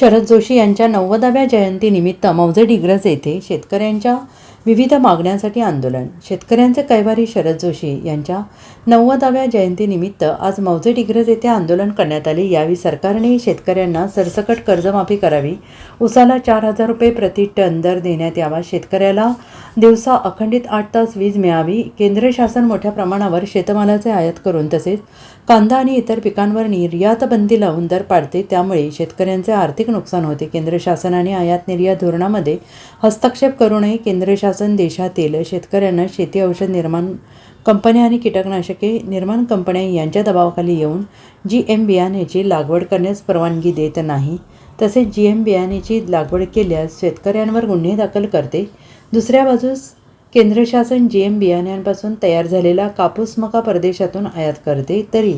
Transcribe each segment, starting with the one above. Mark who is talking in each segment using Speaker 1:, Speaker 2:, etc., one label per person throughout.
Speaker 1: शरद जोशी यांच्या नव्वदाव्या जयंतीनिमित्त मौजे डिग्रज येथे शेतकऱ्यांच्या विविध मागण्यांसाठी आंदोलन. शेतकऱ्यांचे कैवारी शरद जोशी यांच्या नव्वदाव्या जयंतीनिमित्त आज मौजे डिग्रज येथे आंदोलन करण्यात आले. यावेळी सरकारने शेतकऱ्यांना सरसकट कर्जमाफी करावी. उसाला चार हजार रुपये प्रति टन दर देण्यात यावा. शेतकऱ्याला दिवसा अखंडित आठ तास वीज मिळावी केंद्र शासन मोठ्या प्रमाणावर शेतमालाचे आयात करून तसेच कांदा आणि इतर पिकांवर निर्यात बंदी लावून दर पाडते त्यामुळे शेतकऱ्यांचे आर्थिक नुकसान होते. केंद्र शासनाने आयात निर्यात धोरणामध्ये हस्तक्षेप करू नये. केंद्र शासन देशातील शेतकऱ्यांना शेती औषध निर्माण कंपन्या आणि कीटकनाशके निर्माण कंपन्या यांच्या दबावाखाली येऊन जी एम बियाण्याची लागवड करण्यास परवानगी देत नाही. तसेच जी एम बियाण्याची लागवड केल्यास शेतकऱ्यांवर गुन्हे दाखल करते. दुसऱ्या बाजूस केंद्र शासन जी एम बियाण्यांपासून तयार झालेला कापूस मका परदेशातून आयात करते. तरी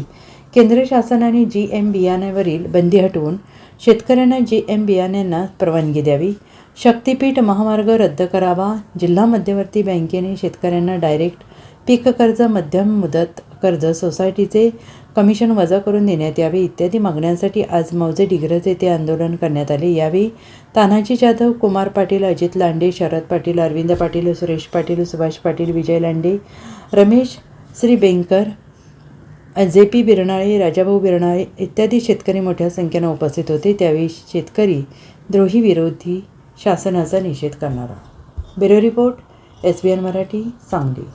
Speaker 1: केंद्र शासनाने जी एम बियाण्यावरील बंदी हटवून शेतकऱ्यांना जी एम बियाण्यांना परवानगी द्यावी. शक्तीपीठ महामार्ग रद्द करावा. जिल्हा मध्यवर्ती बँकेने शेतकऱ्यांना डायरेक्ट पीक कर्ज मध्यम मुदत कर्ज सोसायटीचे कमिशन वजा करून देण्यात यावे इत्यादी मागण्यांसाठी आज मौजे डिग्रज येथे आंदोलन करण्यात आले. यावेळी तानाजी जाधव कुमार पाटील अजित लांडे शरद पाटील अरविंद पाटील सुरेश पाटील सुभाष पाटील विजय लांडे रमेश श्री बेंकर जे पी बिरनाळे राजाभाऊ बिरनाळे इत्यादी शेतकरी मोठ्या संख्येनं उपस्थित होते. त्यावेळी शेतकरी द्रोही विरोधी शासनाचा निषेध करणारा. Bureau report S B N Marathi Sangli.